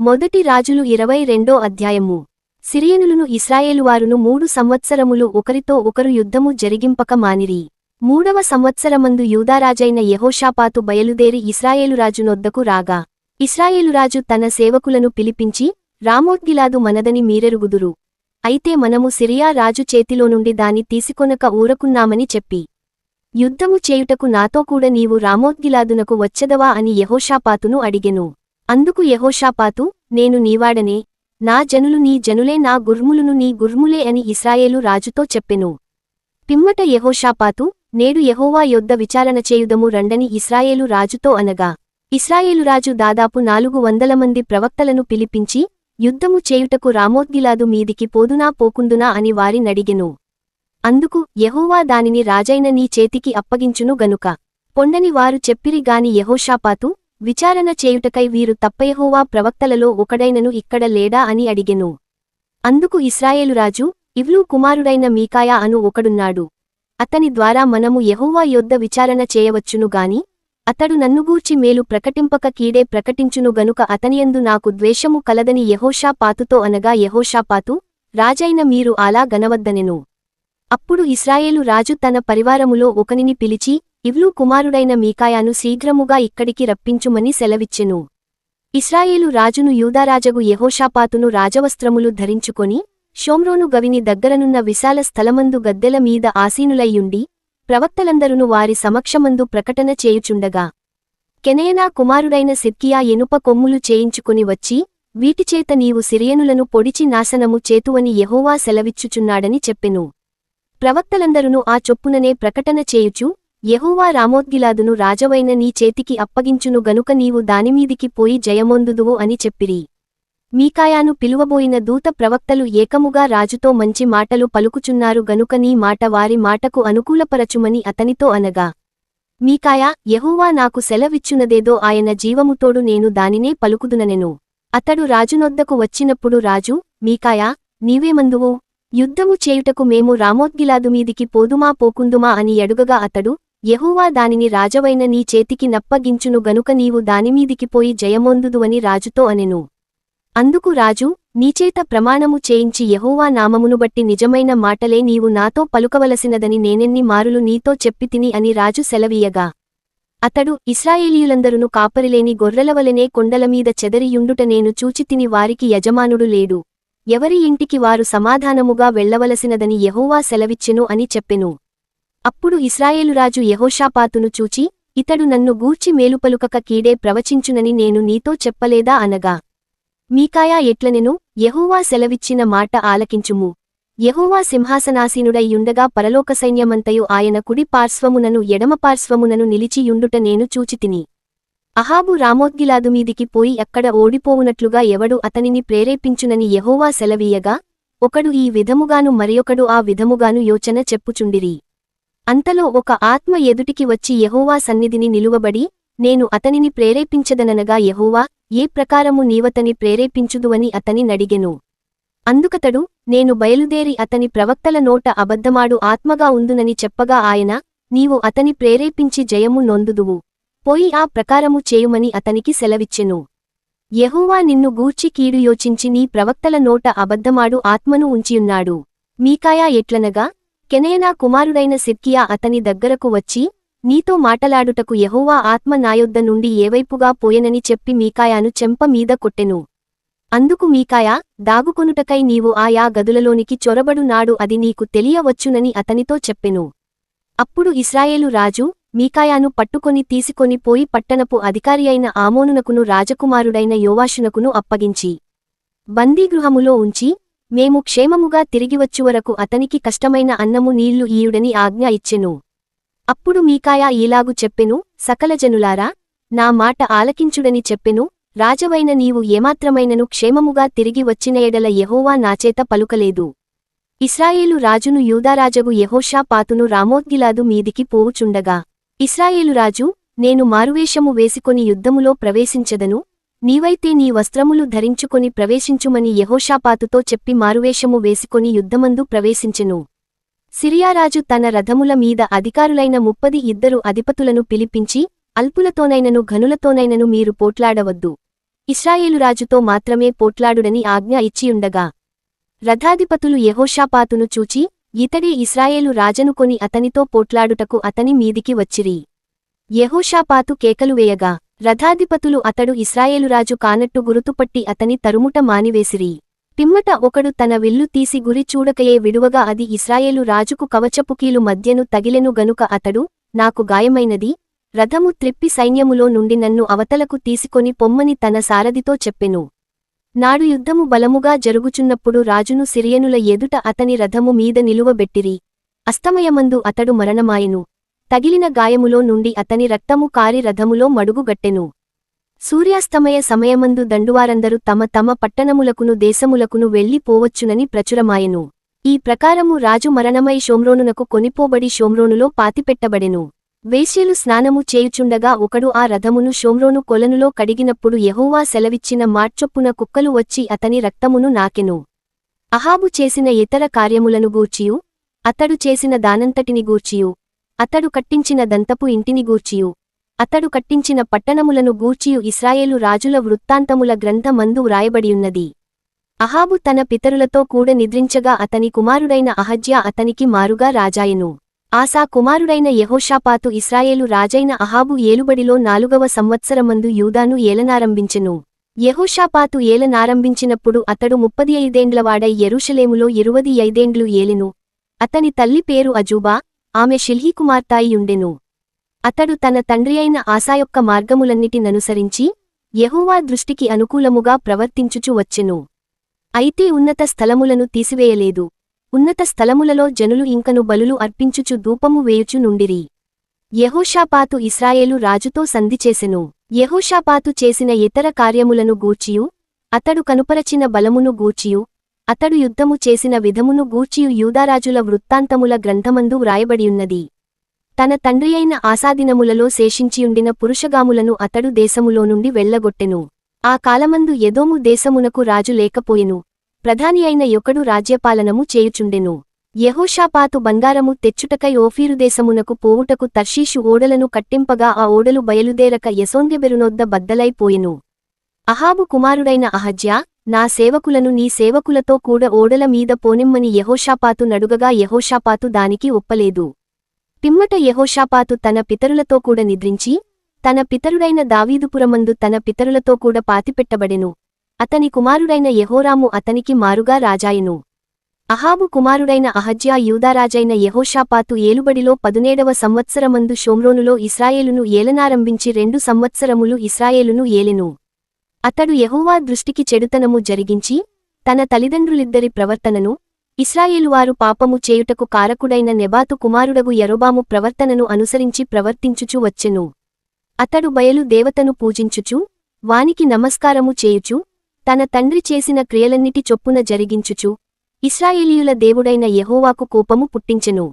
మొదటి రాజులు ఇరవై రెండో అధ్యాయము. సిరియనులను ఇస్రాయేలువారును మూడు సంవత్సరములు ఒకరితో ఒకరు యుద్ధము జరిగింపక మానిరి. మూడవ సంవత్సరమందు యూదారాజైన యహోషాపాతు బయలుదేరి ఇస్రాయేలురాజునొద్దకు రాగా ఇస్రాయేలురాజు తన సేవకులను పిలిపించి రామోద్గిలాదు మనదని మీరెరుగుదురు. అయితే మనము సిరియా రాజు చేతిలో నుండి దాని తీసుకొనక ఊరకున్నామని చెప్పి యుద్ధము చేయుటకు నాతో కూడా నీవు రామోద్గిలాదునకు వచ్చదవా అని యహోషాపాతును అడిగెను. అందుకు యహోషాపాతు నేను నీవాడనే. నా జనులు నీ జనులే నా గుర్ములును నీ గుర్ములే అని ఇస్రాయేలు రాజుతో చెప్పెను. పిమ్మట యహోషాపాతు నేడు యహోవా యొద్ద విచారణ చేయుదము రండని ఇస్రాయేలు రాజుతో అనగా. ఇస్రాయేలు రాజు దాదాపు నాలుగు వందల మంది ప్రవక్తలను పిలిపించి యుద్ధము చేయుటకు రామోద్గిలాదు మీదికి పోదునా పోకుందునా అని వారి నడిగెను అందుకు యహోవా దానిని రాజైన నీ చేతికి అప్పగించును గనుక. పొండని వారు చెప్పిరిగాని యహోషాపాతు విచారణ చేయుటకై వీరు తప్పయహోవా ప్రవక్తలలో ఒకడైనను ఇక్కడ లేడా అని అడిగెను. అందుకు ఇస్రాయేలురాజు ఇవ్లూ కుమారుడైన మీకాయా అను ఒకడున్నాడు. అతని ద్వారా మనము యహోవా యొద్ద విచారణ చేయవచ్చును గాని అతడు నన్నుగూర్చి మేలు ప్రకటింపక కీడే ప్రకటించును గనుక అతనియందు నాకు ద్వేషము కలదని యహోషాపాతుతో అనగా యహోషాపాతు రాజైన మీరు అలా గనవద్దనెను అప్పుడు ఇస్రాయేలు రాజు తన పరివారములో ఒకనిని పిలిచి ఇవ్లూ కుమారుడైన మీకాయాను శీఘ్రముగా ఇక్కడికి రప్పించుమని సెలవిచ్చెను. ఇస్రాయేలు రాజును యూదారాజగు యహోషాపాతును రాజవస్త్రములు ధరించుకొని షోమ్రోను గవిని దగ్గరనున్న విశాల స్థలమందు గద్దెల మీద ఆసీనులయ్యుండి ప్రవక్తలందరును వారి సమక్షమందు ప్రకటన చేయుచుండగా కెనయనా కుమారుడైన సిద్కియా ఎనుప కొమ్ములు చేయించుకుని వచ్చి వీటిచేత నీవు సిరియనులను పొడిచి నాశనము చేతువని యహోవా సెలవిచ్చుచున్నాడని చెప్పెను. ప్రవక్తలందరును ఆ చొప్పుననే ప్రకటన చేయుచు యెహోవా రామోద్గిలాదును రాజవైన నీ చేతికి అప్పగించును గనుక నీవు దానిమీదికి పోయి జయమొందుదువు అని చెప్పిరి. మీకాయాను పిలువబోయిన దూత ప్రవక్తలు ఏకముగా రాజుతో మంచి మాటలు పలుకుచున్నారు గనుక నీ మాట వారి మాటకు అనుకూలపరచుమని అతనితో అనగా మీకాయా యహూవా నాకు సెలవిచ్చునదేదో ఆయన జీవముతోడు నేను దానినే పలుకుదుననెను. అతడు రాజునొద్దకు వచ్చినప్పుడు రాజు మీకాయా నీవేమందువు? యుద్ధము చేయుటకు మేము రామోద్గిలాదు మీదికి పోదుమా పోకుందుమా అని అడుగగా అతడు యహూవా దానిని రాజవైన నీ చేతికి నప్పగించును గనుక నీవు దానిమీదికి పోయి జయమొందుదువని రాజుతో అనెను. అందుకు రాజు నీచేత ప్రమాణము చేయించి యహోవా నామమును బట్టి నిజమైన మాటలే నీవు నాతో పలుకవలసినదని నేనెన్ని మారులు నీతో చెప్పితిని అని రాజు సెలవీయగా. అతడు ఇస్రాయేలీయులందరును కాపరిలేని గొర్రెలవలెనే కొండలమీద చెదరియుండుట నేను చూచితిని వారికి యజమానుడు లేడు. ఎవరి ఇంటికి వారు సమాధానముగా వెళ్ళవలసినదని యహోవా సెలవిచ్చెను అని చెప్పెను. అప్పుడు ఇస్రాయేలురాజు యహోషాపాతును చూచి ఇతడు నన్ను గూర్చి మేలుపలుకక కీడే ప్రవచించునని నేను నీతో చెప్పలేదా అనగా మీకాయా ఎట్లనెను? యహూవా సెలవిచ్చిన మాట ఆలకించుము. యెహోవా సింహాసనాసీనుడైయుండగా పరలోక సైన్యమంతయు ఆయన కుడి పార్శ్వమునను ఎడమ పార్శ్వమునను నిలిచియుండుట నేను చూచితిని అహాబు రామోద్గిలాదు మీదికి పోయి అక్కడ ఓడిపోవునట్లుగా ఎవడు అతనిని ప్రేరేపించునని యహోవా సెలవీయగా ఒకడు ఈ విధముగాను మరియొకడు ఆ విధముగాను యోచన చెప్పుచుండిరి. అంతలో ఒక ఆత్మ ఎదుటికి వచ్చి యహోవా సన్నిధిని నిలువబడి నేను అతనిని ప్రేరేపించదననగా యహోవా ఏ ప్రకారము నీవతని ప్రేరేపించుదువని అతని నడిగెను. అందుకతడు నేను బయలుదేరి అతని ప్రవక్తల నోట అబద్ధమాడు ఆత్మగా ఉందునని చెప్పగా ఆయన నీవు అతని ప్రేరేపించి జయము నొందుదువు. పోయి ఆ ప్రకారము చేయుమని అతనికి సెలవిచ్చెను. యహోవా నిన్ను గూర్చి కీడు యోచించి నీ ప్రవక్తల నోట అబద్ధమాడు ఆత్మను ఉంచియున్నాడు. మీకాయా ఎట్లనగా కెనయనా కుమారుడైన సిద్కియా అతని దగ్గరకు వచ్చి నీతో మాటలాడుటకు యహోవా ఆత్మ నాయొద్ద నుండి ఏవైపుగా పోయెనని చెప్పి మీకాయాను చెంప మీద కొట్టెను. అందుకు మీకాయా దాగుకొనుటకై నీవు ఆయా గదులలోనికి చొరబడు నాడు అది నీకు తెలియవచ్చునని అతనితో చెప్పెను. అప్పుడు ఇస్రాయేలు రాజు మీకాయాను పట్టుకొని తీసుకొని పోయి పట్టణపు అధికారి అయిన ఆమోనునకును రాజకుమారుడైన యోవాషునకును అప్పగించి బందీగృహములో ఉంచి మేము క్షేమముగా తిరిగివచ్చు వరకు అతనికి కష్టమైన అన్నము నీళ్ళు ఈయుడని ఆజ్ఞ ఇచ్చెను. అప్పుడు మీకాయా ఈలాగు చెప్పెను సకలజనులారా నా మాట ఆలకించుడని చెప్పెను రాజవైన నీవు ఏమాత్రమైనను క్షేమముగా తిరిగి వచ్చిన ఎడల యహోవా నాచేత పలుకలేదు. ఇస్రాయేలు రాజును యూదారాజగు యహోషా పాతును రామోద్గిలాదు మీదికి పోవుచుండగా. ఇస్రాయేలు రాజు నేను మారువేషము వేసుకొని యుద్ధములో ప్రవేశించదను నీవైతే నీ వస్త్రములు ధరించుకొని ప్రవేశించుమని యహోషాపాతుతో చెప్పి మారువేషము వేసుకొని యుద్ధమందు ప్రవేశించెను. సిరియారాజు తన రథముల మీద అధికారులైన ముప్పది ఇద్దరు అధిపతులను పిలిపించి అల్పులతోనైనను ఘనులతోనైనను మీరు పోట్లాడవద్దు. ఇస్రాయేలురాజుతో మాత్రమే పోట్లాడుడని ఆజ్ఞ ఇచ్చియుండగా. రథాధిపతులు యెహోషాపాతును చూచి ఇతడే ఇస్రాయేలు రాజనుకొని అతనితో పోట్లాడుటకు అతని మీదికి వచ్చిరి. యహోషాపాతు కేకలు వేయగా రథాధిపతులు అతడు ఇస్రాయేలురాజు కానట్టు గురుతుపట్టి అతని తరుముట మానివేసిరి. పిమ్మట ఒకడు తన విల్లు తీసి గురి చూడకయే విడువగా అది ఇస్రాయేలు రాజుకు కవచపుకీలు మధ్యను తగిలెను గనుక అతడు నాకు గాయమైనది. రథము త్రిప్పి సైన్యములో నుండి నన్ను అవతలకు తీసుకొని పొమ్మని తన సారథితో చెప్పెను. నాడు యుద్ధము బలముగా జరుగుచున్నప్పుడు రాజును సిరియనుల ఎదుట అతని రథము మీద నిలువబెట్టిరి. అస్తమయమందు అతడు మరణమాయెను. తగిలిన గాయములో నుండి అతని రక్తము కారి రథములో మడుగుగట్టెను సూర్యాస్తమయ సమయమందు దండువారందరూ తమ తమ పట్టణములకును దేశములకును వెళ్ళి పోవచ్చునని ప్రచురమాయెను. ఈ ప్రకారము రాజు మరణమై షోమ్రోనునకు కొనిపోబడి షోమ్రోనులో పాతిపెట్టబడెను. వేశ్యలు స్నానము చేయుచుండగా ఒకడు ఆ రథమును షోమ్రోను కొలనులో కడిగినప్పుడు యహోవా సెలవిచ్చిన మాట్చొప్పున కుక్కలు వచ్చి అతని రక్తమును నాకెను. అహాబు చేసిన ఇతర కార్యములను గూర్చియు అతడు చేసిన దానంతటిని గూర్చియు. అతడు కట్టించిన దంతపు ఇంటిని గూర్చియు. అతడు కట్టించిన పట్టణములను గూర్చియు. ఇస్రాయేలు రాజుల వృత్తాంతముల గ్రంథమందు వ్రాయబడియున్నది. అహాబు తన పితరులతో కూడ నిద్రించగా అతని కుమారుడైన అహజ్యా అతనికి మారుగా రాజాయెను. ఆసా కుమారుడైన యహోషాపాతు ఇస్రాయేలు రాజైన అహాబు ఏలుబడిలో నాలుగవ సంవత్సరమందు యూదాను ఏలనారంభించెను. యహోషాపాతు ఏలనారంభించినప్పుడు అతడు ముప్పది ఐదేండ్లవాడై ఎరుషలేములో ఇరువది ఐదేండ్లు ఏలెను. అతని తల్లి పేరు అజూబా. ఆమె షిల్హీ కుమార్తాయియుండెను అతడు తన తండ్రి అయిన ఆశాయొక్క మార్గములన్నిటిననుసరించి యెహోవా దృష్టికి అనుకూలముగా ప్రవర్తించుచు వచ్చెను. అయితే ఉన్నత స్థలములను తీసివేయలేదు. ఉన్నత స్థలములలో జనులు ఇంకను బలులు అర్పించుచు ధూపము వేయుచు నుండిరి. యెహోషాపాతు ఇస్రాయేలు రాజుతో సంధి చేసెను. చేసిన ఇతర కార్యములను గూర్చియు అతడు కనుపరచిన బలమును గూర్చియు అతడు యుద్ధము చేసిన విధమును గూర్చియు యూదారాజుల వృత్తాంతముల గ్రంథమందు వ్రాయబడియున్నది. తన తండ్రియైన ఆసాదినములలో శేషించియుండిన పురుషగాములను అతడు దేశములో నుండి వెళ్ళగొట్టెను ఆ కాలమందు ఎదోము దేశమునకు రాజు లేకపోయెను. ప్రధాని అయిన యొకడు రాజ్యపాలనము చేయుచుండెను. యెహోషాపాతు బంగారము తెచ్చుటకై ఓఫీరు దేశమునకు పోవుటకు తర్షీషు ఓడలను కట్టింపగా ఆ ఓడలు బయలుదేరక యసోంగెబెరునొద్ద బద్దలైపోయెను అహాబు కుమారుడైన అహజ్యా నా సేవకులను నీ సేవకులతో కూడా ఓడల మీద పోనిమ్మని యహోషాపాతు నడుగగా యహోషాపాతు దానికి ఒప్పలేదు. పిమ్మట యహోషాపాతు తన పితరులతో కూడా నిద్రించి తన పితరుడైన దావీదుపురమందు తన పితరులతో కూడా పాతిపెట్టబడెను. అతని కుమారుడైన యెహోరాము అతనికి మారుగా రాజాయెను. అహాబు కుమారుడైన అహజ్యా యూదారాజైన యహోషాపాతు ఏలుబడిలో పదునేడవ సంవత్సరమందు షోమ్రోనులో ఇస్రాయేలును ఏలనారంభించి రెండు సంవత్సరములు ఇస్రాయేలును ఏలెను. అతడు యహోవా దృష్టికి చెడుతనము జరిగించి తన తల్లిదండ్రులిద్దరి ప్రవర్తనను ఇస్రాయేలువారు పాపము చేయుటకు కారకుడైన నెబాతు కుమారుడగు యరోబాము ప్రవర్తనను అనుసరించి ప్రవర్తించుచు వచ్చెను. అతడు బయలు దేవతను పూజించుచు వానికి నమస్కారము చేయుచు తన తండ్రి చేసిన క్రియలన్నిటి చొప్పున జరిగించుచు ఇస్రాయేలీయుల దేవుడైన యహోవాకు కోపము పుట్టించెను.